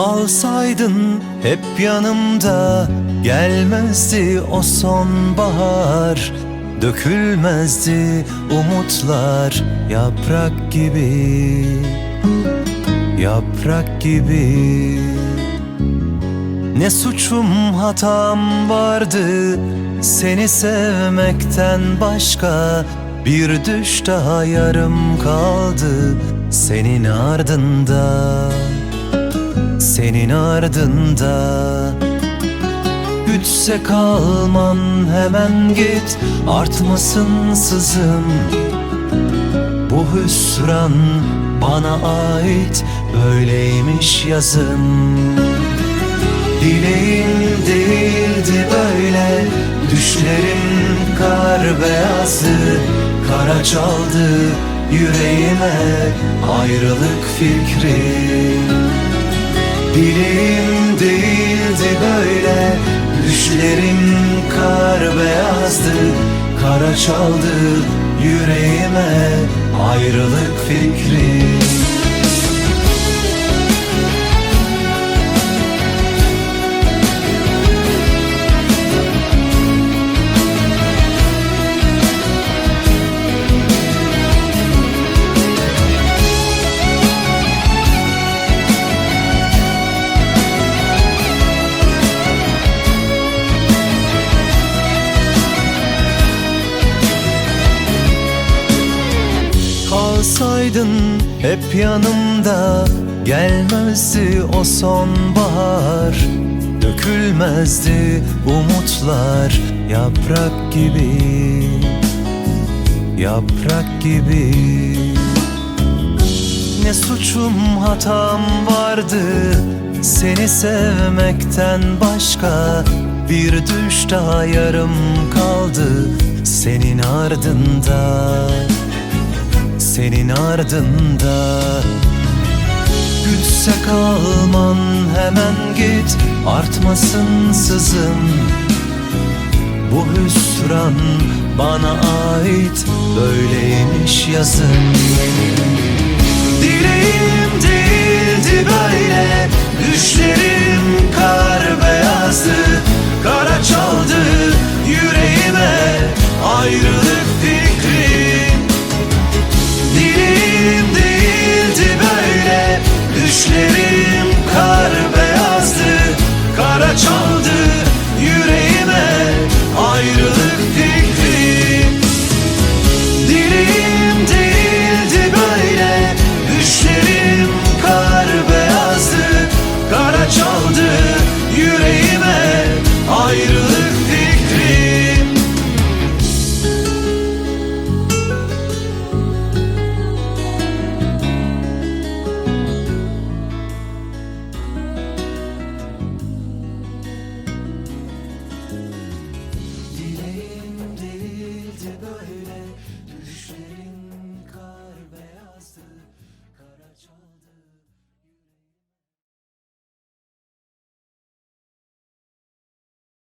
Kalsaydın hep yanımda Gelmezdi o sonbahar. Dökülmezdi umutlar Yaprak gibi Yaprak gibi. Ne suçum hatam vardı Seni sevmekten başka. Bir düş daha yarım kaldı Senin ardında senin ardında. Güçse kalman hemen git. Artmasın sızım. Bu hüsran bana ait Böyleymiş yazım. Dileğim değildi böyle Düşlerim kar beyazdı. Kara çaldı yüreğime Ayrılık fikri Dileğim değildi böyle Düşlerim kar beyazdı. Kara çaldı yüreğime Ayrılık fikri Kalsaydın hep yanımda Gelmezdi o sonbahar. Dökülmezdi umutlar Yaprak gibi Yaprak gibi. Ne suçum hatam vardı Seni sevmekten başka. Bir düş daha yarım kaldı Senin ardında senin ardında. Gülse kalman hemen git artmasın sızın. Bu hüsran bana ait böyleymiş yazın. Dileğim değildi böyle düşlerim kar beyazdı Kara çaldı Gözlerim kar beyazdı Kara çam